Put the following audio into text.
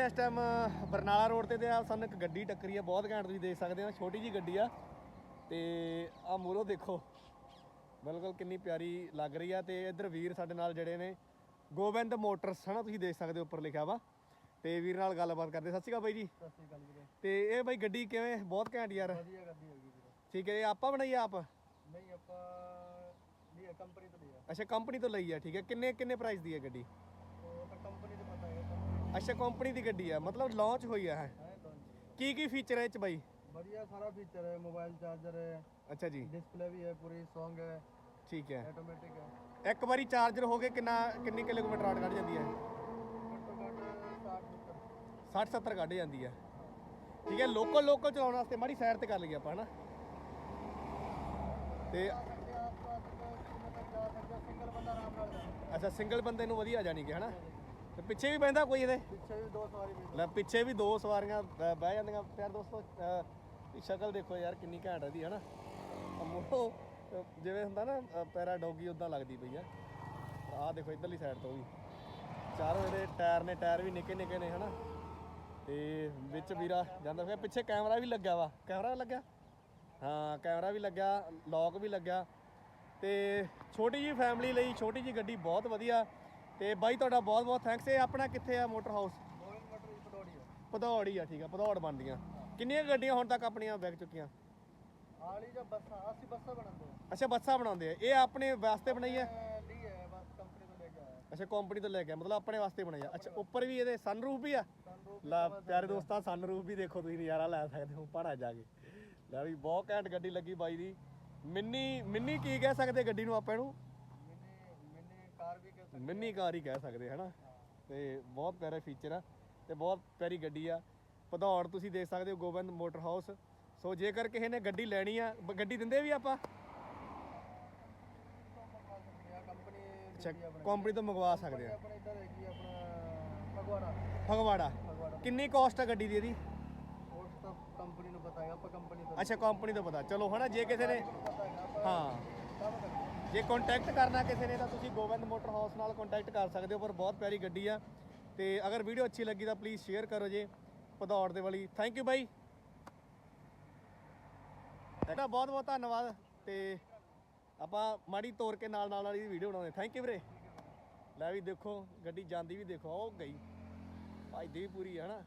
ਖੜੇ ਇਸ time Barnala road ਤੇ ਤੇ ਆ ਸਾਨੂੰ ਇੱਕ ਗੱਡੀ ਟੱਕਰੀ ਆ ਬਹੁਤ ਘੈਂਟ ਤੁਸੀਂ ਦੇਖ ਸਕਦੇ ਹੋ ਛੋਟੀ ਜੀ ਗੱਡੀ ਆ। ਤੇ ਆ ਮੂਰੋ ਦੇਖੋ ਬਿਲਕੁਲ ਕਿੰਨੀ ਪਿਆਰੀ ਲੱਗ ਰਹੀ ਆ ਤੇ ਇੱਧਰ ਵੀਰ ਸਾਡੇ ਨਾਲ ਜਿਹੜੇ ਨੇ ਗੋਬਿੰਦ ਮੋਟਰਸ ਹਨਾ ਤੁਸੀਂ ਦੇਖ ਸਕਦੇ ਹੋ ਉੱਪਰ ਲਿਖਿਆ ਵਾ। ਤੇ ਵੀਰ ਨਾਲ ਗੱਲਬਾਤ ਕਰਦੇ ਸਤਿ ਸ਼੍ਰੀ ਅਕਾਲ ਬਾਈ ਜੀ। ਸਤਿ ਸ਼੍ਰੀ ਅਕਾਲ ਵੀਰੇ। ਤੇ ਇਹ ਬਾਈ ਗੱਡੀ ਕਿਵੇਂ ਬਹੁਤ ਘੈਂਟ ਯਾਰ। ਵਧੀਆ ਗੱਡੀ ਹੈਗੀ ਵੀਰੇ। ਠੀਕ ਹੈ ਇਹ ਆਪਾਂ ਬਣਾਈ ਆ ਆਪ? ਨਹੀਂ ਆਪਾਂ ਲਿਆ ਕੰਪਨੀ ਤੋਂ ਲਿਆ ਅੱਛਾ ਕੰਪਨੀ ਤੋਂ ਲਈ ਆ ਠੀਕ ਹੈ। ਕਿੰਨੇ ਕਿੰਨੇ ਪ੍ਰਾਈਸ ਦੀ ਹੈ ਗੱਡੀ ਉਹ ਤਾਂ ਕੰਪਨੀ ਤੋਂ ਪਤਾ ਹੈ ਕੰਪਨੀ ਅੱਛਾ ਕੰਪਨੀ ਦੀ ਗੱਡੀ ਆ ਮਤਲਬ ਲਾਂਚ ਹੋਈ ਆ ਇਹ ਹੈ ਲਾਂਚ ਕੀ ਕੀ ਫੀਚਰ ਹੈ ਇਹ ਚ ਬਾਈ ਵਧੀਆ ਸਾਰਾ ਫੀਚਰ ਹੈ ਮੋਬਾਈਲ ਚਾਰਜਰ ਹੈ ਅੱਛਾ ਜੀ डिस्प्ले भी है पूरी सॉन्ग है ਠੀਕ ਹੈ ऑटोमेटिक है ਇੱਕ ਵਾਰੀ ਚਾਰਜਰ ਹੋ ਕੇ ਕਿੰਨਾ ਕਿੰਨੀ ਕਿਲੋਮੀਟਰ ਆਟ ਕੱਢ ਜਾਂਦੀ ਹੈ घट्टो घट साठ सत्तर 60 70 ਕੱਢ ਜਾਂਦੀ ਹੈ ਠੀਕ ਹੈ ਲੋਕਲ ਲੋਕਲ ਚਲਾਉਣ ਵਾਸਤੇ ਮਾੜੀ ਸਾਈਡ ਤੇ ਕਰ ਲਈਏ ਆਪਾਂ ਹਨਾ ਤੇ जा सकते हैं आप मतलब जा सकते हैं सिंगल बंदा आराम ਨਾਲ ਜਾ ਅੱਛਾ ਸਿੰਗਲ ਬੰਦੇ ਨੂੰ ਵਧੀਆ ਜਾਣੀ ਕਿ ਹਨਾ ਤੇ ਪਿੱਛੇ ਵੀ ਬਹਿੰਦਾ ਕੋਈ ਇਹਦੇ? ਪਿੱਛੇ ਵੀ ਦੋ ਸਵਾਰੀ ਲੈ ਪਿੱਛੇ ਵੀ ਦੋ ਸਵਾਰੀਆਂ ਬ- ਬਹਿ ਜਾਂਦੀਆਂ। ਪਿਆਰ ਦੋਸਤੋ ਅਹ, ਇਹ ਸ਼ਕਲ ਦੇਖੋ ਯਾਰ ਕਿੰਨੀ ਘੈਂਟ ਇਹਦੀ ਹਨਾ? ਮੋਹ ਜਿਵੇਂ ਹੁੰਦਾ ਨਾ ਅਹ, ਪੈਰਾ ਡੋਗੀ ਉਦਾਂ ਲੱਗਦੀ ਪਈ ਆ। ਆਹ ਦੇਖੋ ਇਧਰਲੀ ਸਾਈਡ ਤੋਂ ਵੀ। ਚਾਰੋਂ ਇਹਦੇ ਟਾਇਰ ਨੇ ਟਾਇਰ ਵੀ ਨਿੱਕੇ ਨਿੱਕੇ ਨੇ ਹਨਾ? ਤੇ ਵਿੱਚ ਵੀਰਾ ਜਾਂਦਾ ਹੋਇਆ ਪਿੱਛੇ ਕੈਮਰਾ ਵੀ ਲੱਗਾ ਵਾ। ਕੈਮਰਾ ਲੱਗਿਆ? ਹਾਂ ਕੈਮਰਾ ਵੀ ਲੱਗਾ ਲੌਕ ਵੀ ਲੱਗਾ ਤੇ ਛੋਟੀ ਜੀ ਫੈਮਿਲੀ ਲਈ ਛੋਟੀ ਜੀ ਗੱਡੀ ਬਹੁਤ ਵਧੀਆ। ਤੇ ਬਾਈ ਤੁਹਾਡਾ ਬਹੁਤ ਬਹੁਤ ਥੈਂਕਸ ਇਹ ਆਪਣਾ ਕਿੱਥੇ ਆ ਮੋਟਰ ਹਾਊਸ ਹੀ ਆ। ਠੀਕ ਆ ਭਦੌੜ ਬਣਦੀਆਂ। ਕਿੰਨੀਆਂ ਗੱਡੀਆਂ ਹੁਣ ਤੱਕ ਆਪਣੀਆਂ ਵਿਕ ਚੁੱਕੀਆਂ? ਆਲੀ ਜਬ ਬੱਸਾਂ ਅਸੀਂ ਬੱਸਾਂ ਬਣਾਉਂਦੇ ਹਾਂ ਅੱਛਾ ਬੱਸਾਂ ਬਣਾਉਂਦੇ ਆ। ਇਹ ਆਪਣੇ ਵਾਸਤੇ ਬਣਾਈ ਹੈ ਲਈ ਹੈ ਬਸ ਕੰਪਨੀ ਤੋਂ ਲੈ ਕੇ ਆਇਆ। ਅੱਛਾ ਕੰਪਨੀ ਤੋਂ ਲੈ ਕੇ ਮਤਲਬ ਆਪਣੇ ਵਾਸਤੇ ਬਣਾਈ ਆ। ਅੱਛਾ ਉੱਪਰ ਵੀ ਇਹਦੇ ਸਨਰੂਫ ਵੀ ਆ? ਲੈ ਪਿਆਰੇ ਦੋਸਤਾਂ ਸਨਰੂਫ ਵੀ ਦੇਖੋ ਤੁਸੀਂ ਨਜ਼ਾਰਾ ਲੈ ਸਕਦੇ ਹੋ ਪਹਾੜਾ ਜਾ ਕੇ। ਲੈ ਵੀ ਬਹੁਤ ਘੈਂਟ ਗੱਡੀ ਲੱਗੀ ਬਾਈ ਦੀ। ਮਿੰਨੀ ਮਿੰਨੀ ਕੀ ਕਹਿ ਸਕਦੇ ਗੱਡੀ ਨੂੰ ਆਪਾਂ ਇਹਨੂੰ? ਕਾਰ ਵੀ ਕਹਿ ਸਕਦੇ ਮਿੰਨੀ ਕਾਰ ਹੀ ਕਹਿ ਸਕਦੇ ਹਨਾ? ਤੇ ਬਹੁਤ ਪਿਆਰੇ ਫੀਚਰ ਆ ਤੇ ਬਹੁਤ ਪਿਆਰੀ ਗੱਡੀ ਆ। ਭਦੌੜ ਤੁਸੀਂ ਦੇਖ ਸਕਦੇ ਹੋ ਗੋਬਿੰਦ ਮੋਟਰ ਹਾਊਸ। ਸੋ ਜੇਕਰ ਕਿਸੇ ਨੇ ਗੱਡੀ ਲੈਣੀ ਆ ਗੱਡੀ ਦਿੰਦੇ ਵੀ ਆਪਾਂ? ਕੰਪਨੀ ਤੋਂ ਮੰਗਵਾ ਸਕਦੇ ਆ। ਆਪਣੇ ਇੱਧਰ ਹੈਗੀ ਆਪਣਾ ਫਗਵਾੜਾ। ਕਿੰਨੀ ਕਾਸਟ ਆ ਗੱਡੀ ਦੀ ਇਹਦੀ? ਤਾਂ ਕੰਪਨੀ ਨੂੰ ਪਤਾ ਹੈ ਆਪਾਂ ਕੰਪਨੀ ਤੋਂ ਅੱਛਾ ਕੰਪਨੀ ਤੋਂ ਪਤਾ। ਚਲੋ ਹਨਾ ਜੇ ਕਿਸੇ ਨੇ ਹੈ। ਜੇ ਕੰਟੈਕਟ ਕਰਨਾ ਕਿਸੇ ਨੇ ਤਾਂ ਤੁਸੀਂ ਗੋਬਿੰਦ ਮੋਟਰ ਹਾਊਸ ਨਾਲ ਕੰਟੈਕਟ ਕਰ ਸਕਦੇ ਹੋ, ਪਰ ਬਹੁਤ ਪਿਆਰੀ ਗੱਡੀ ਆ। ਤੇ ਅਗਰ ਵੀਡੀਓ ਅੱਛੀ ਲੱਗੀ ਤਾਂ ਪਲੀਜ਼ ਸ਼ੇਅਰ ਕਰੋ ਜੇ ਭਦੌੜ ਦੇ ਵਾਲੀ। ਥੈਂਕ ਯੂ ਬਾਈ। ਤੁਹਾਡਾ ਬਹੁਤ ਬਹੁਤ ਧੰਨਵਾਦ ਤੇ ਆਪਾਂ ਮਾੜੀ ਤੋਰ ਕੇ ਨਾਲ ਨਾਲ ਵਾਲੀ ਵੀਡੀਓ ਬਣਾਉਂਦੇ। ਥੈਂਕ ਯੂ ਵੀਰੇ। ਲੈ ਵੀ ਦੇਖੋ, ਗੱਡੀ ਜਾਂਦੀ ਵੀ ਦੇਖੋ, ਉਹ ਗਈ। ਭਾਈ ਦੀ ਵੀ ਪੂਰੀ ਹੈ ਨਾ